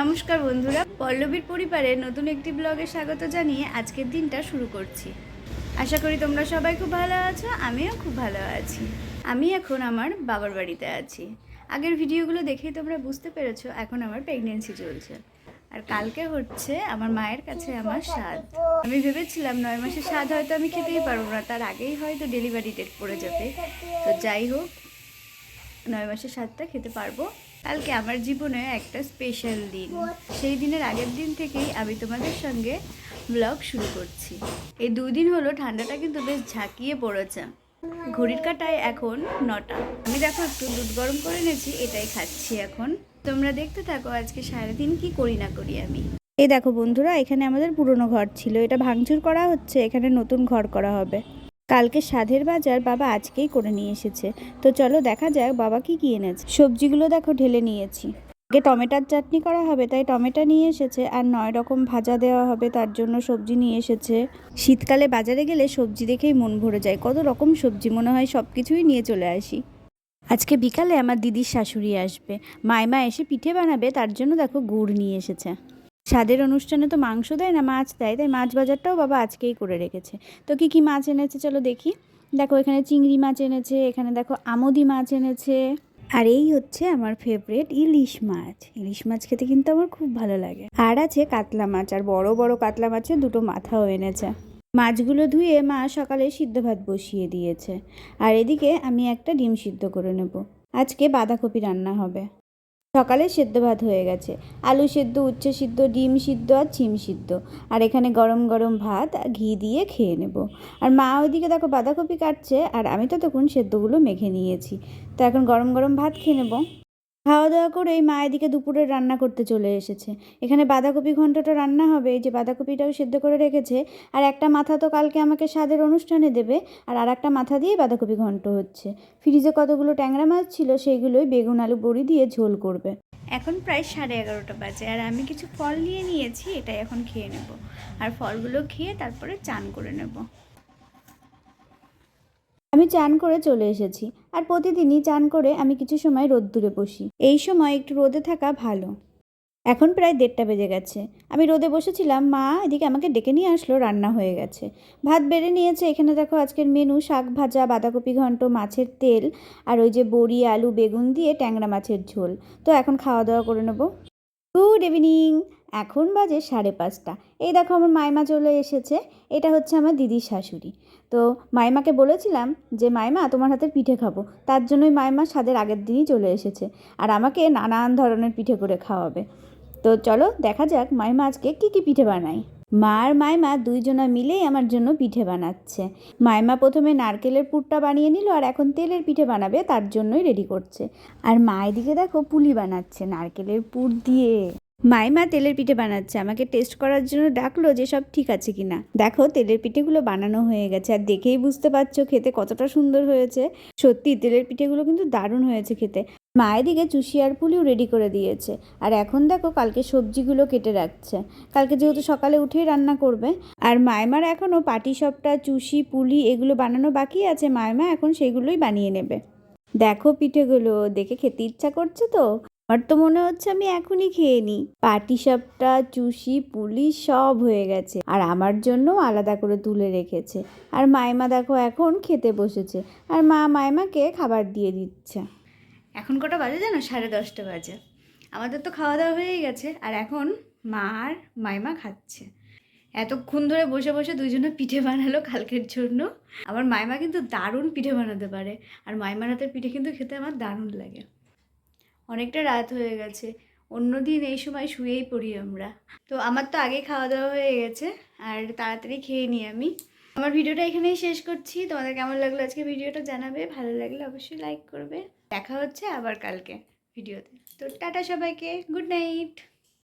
নমস্কার বন্ধুরা, পল্লবীর পরিবারে নতুন একটি ব্লগে স্বাগত জানিয়ে আজকের দিনটা শুরু করছি। আশা করি তোমরা সবাই খুব ভালো আছো, আমিও খুব ভালো আছি। আমি এখন আমার বাবার বাড়িতে আছি। আগের ভিডিওগুলো দেখেই তোমরা বুঝতে পেরেছ, এখন আমার প্রেগনেন্সি চলছে। আর কালকে হচ্ছে আমার মায়ের কাছে আমার স্বাদ। আমি ভেবেছিলাম নয় মাসের স্বাদ হয়তো আমি খেতেই পারব না, তার আগেই হয়তো ডেলিভারি ডেট পড়ে যাবে। তো যাই হোক, নয় মাসের স্বাদটা খেতে পারব। কালকে আমার জীবনে একটা স্পেশাল দিন। সেই দিনের আগের দিন থেকেই আমি তোমাদের সঙ্গে ব্লগ শুরু করছি। এই দুদিন হলো ঠান্ডাটা কিন্তু বেশ ঝাঁকিয়ে পড়েছে। ঘড়ির কাটায় এখন নটা। আমি দেখো একটু দুধ গরম করে নিয়েছি এটাই খাচ্ছি এখন। তোমরা দেখতে থাকো আজকে সারাদিন কি করি না করি আমি। এই দেখো বন্ধুরা, এখানে আমাদের পুরনো ঘর ছিল। এটা ভাঙচুর করা হচ্ছে, এখানে নতুন ঘর করা হবে। কালকে সাধের বাজার বাবা আজকেই করে নিয়ে এসেছে। তো চলো দেখা যাক বাবা কি কি এনেছে। সবজিগুলো দেখো ঢেলে নিয়েছি। আগে টমেটোর চাটনি করা হবে, তাই টমেটো নিয়ে এসেছে, আর নয় রকম ভাজা দেওয়া হবে, তার জন্য সবজি নিয়ে এসেছে। শীতকালে বাজারে গেলে সবজি দেখেই মন ভরে যায়, কত রকম সবজি মনে হয় সব কিছুই নিয়ে চলে আসি। আজকে বিকালে আমার দিদির শাশুড়ি আসবে, মাইমা এসে পিঠে বানাবে, তার জন্য দেখো গুড় নিয়ে এসেছে। স্বাদের অনুষ্ঠানে তো মাংস দেয় না, মাছ দেয়। তাই মাছ বাজারটাও বাবা আজকেই করে রেখেছে। তো কি কি মাছ এনেছে চলো দেখি। দেখো এখানে চিংড়ি মাছ এনেছে, এখানে দেখো আমদি মাছ এনেছে। আর এই হচ্ছে আমার ফেভারিট ইলিশ মাছ। ইলিশ মাছ খেতে কিন্তু আমার খুব ভালো লাগে। আর আছে কাতলা মাছ, আর বড় বড় কাতলা মাছের দুটো মাথাও এনেছে। মাছগুলো ধুয়ে মা সকালে সিদ্ধ ভাত বসিয়ে দিয়েছে। আর এদিকে আমি একটা ডিম সিদ্ধ করে নেব। আজকে বাঁধাকপি রান্না হবে। সকালে সেদ্ধ ভাত হয়ে গেছে। আলু সেদ্ধ, উচ্ছে সিদ্ধ, ডিম সিদ্ধ আর ছিম সিদ্ধ। আর এখানে গরম গরম ভাত ঘি দিয়ে খেয়ে নেব। আর মা ওইদিকে দেখো বাঁধাকপি কাটছে, আর আমি তো তখন সেদ্ধগুলো মেখে নিয়েছি। তো এখন গরম গরম ভাত খেয়ে নেব। খাওয়া দাওয়া করেই মা এদিকে দুপুরে রান্না করতে চলে এসেছে। এখানে বাঁধাকপি ঘন্টটা রান্না হবে, এই যে বাঁধাকপিটাও সেদ্ধ করে রেখেছে, আর একটা মাথা তো কালকে আমাকে স্বাদের অনুষ্ঠানে দেবে, আর আর একটা মাথা দিয়ে বাঁধাকপি ঘন্ট হচ্ছে। ফ্রিজে কতগুলো ট্যাংরা মাছ ছিল সেইগুলোই বেগুন, আলু, বড়ি দিয়ে ঝোল করবে। এখন প্রায় সাড়ে এগারোটা বাজে, আর আমি কিছু ফল নিয়ে নিয়েছি, এটাই এখন খেয়ে নেব। আর ফলগুলো খেয়ে তারপরে চান করে নেব। আমি চান করে চলে এসেছি। আর প্রতিদিনই চান করে আমি কিছু সময় রোদ্দুরে বসি। এই সময় একটু রোদে থাকা ভালো। এখন প্রায় দেড়টা বেজে গেছে। আমি রোদে বসেছিলাম, মা এদিকে আমাকে ডেকে নিয়ে আসলো, রান্না হয়ে গেছে। ভাত বেড়ে নিয়েছে, এখানে দেখো আজকের মেনু শাক ভাজা, বাঁধাকপি ঘন্ট, মাছের তেল, আর ওই যে বড়ি, আলু, বেগুন দিয়ে ট্যাংরা মাছের ঝোল। তো এখন খাওয়া দাওয়া করে নেব। গুড ইভিনিং এখন বাজে সাড়ে পাঁচটা। এই দেখো আমার মাইমা চলে এসেছে। এটা হচ্ছে আমার দিদির শাশুড়ি। তো মাইমাকে বলেছিলাম যে, মাইমা, তোমার হাতের পিঠে খাব। তার জন্যই মাইমা স্বাদের আগের দিনই চলে এসেছে আর আমাকে নানান ধরনের পিঠে করে খাওয়াবে। তো চলো দেখা যাক মাইমা আজকে কী কী পিঠে বানায়। মা আর মাইমা দুইজনা মিলেই আমার জন্য পিঠে বানাচ্ছে। মাইমা প্রথমে নারকেলের পুরটা বানিয়ে নিল আর এখন তেলের পিঠে বানাবে, তার জন্যই রেডি করছে। আর মা এদিকে দেখো পুলি বানাচ্ছে নারকেলের পুর দিয়ে। মাইমা তেলের পিঠে বানাচ্ছে। আমাকে টেস্ট করার জন্য ডাকলো যে, সব ঠিক আছে কিনা দেখো, তেলের পিঠেগুলো বানানো হয়ে গেছে। আর দেখেই বুঝতে পারছ, খেতে কতটা সুন্দর হয়েছে। সত্যি, তেলের পিঠেগুলো কিন্তু দারুণ হয়েছে খেতে। মায়ের দিকে চুষি আর পুলিও রেডি করে দিয়েছে। আর এখন দেখো, কালকে সবজিগুলো কেটে রাখছে। কালকে যেহেতু সকালে উঠেই রান্না করবে। আর মায়মার এখনও পাটি সবটা চুষি, পুলি এগুলো বানানো বাকি আছে। মায়মা এখন সেগুলোই বানিয়ে নেবে। দেখো পিঠেগুলো, দেখে খেতে ইচ্ছা করছে তো? আমার তো মনে হচ্ছে আমি এখনই খেয়ে নিই। পাটি সাপটা, চুষি পুলি সব হয়ে গেছে আর আমার জন্য আলাদা করে তুলে রেখেছে। আর মাইমা দেখো এখন খেতে বসেছে। আর মা মাইমাকে খাবার দিয়ে দিচ্ছে। এখন কটা বাজে জানো? সাড়ে দশটা বাজে। আমাদের তো খাওয়া দাওয়া হয়েই গেছে আর এখন মা আর মাইমা খাচ্ছে। এতক্ষণ ধরে বসে বসে দুজনে পিঠে বানালো কালকের জন্য। আমার মাইমা কিন্তু দারুণ পিঠে বানাতে পারে। আর মাইমার হাতের পিঠে কিন্তু খেতে আমার দারুণ লাগে। অনেকটা রাত হয়ে গেছে। অন্যদিন এই সময় শুয়েই পড়ি আমরা। তো আমার তো আগে খাওয়া দাওয়া হয়ে গেছে, আর তাড়াতাড়ি খেয়ে নিই আমি। আমার ভিডিওটা এখানেই শেষ করছি। তোমাদের কেমন লাগল আজকে ভিডিওটা জানাবে? ভালো লাগলে অবশ্যই লাইক করবে। দেখা হচ্ছে আবার কালকে ভিডিওতে। তো টাটা সবাইকে গুড নাইট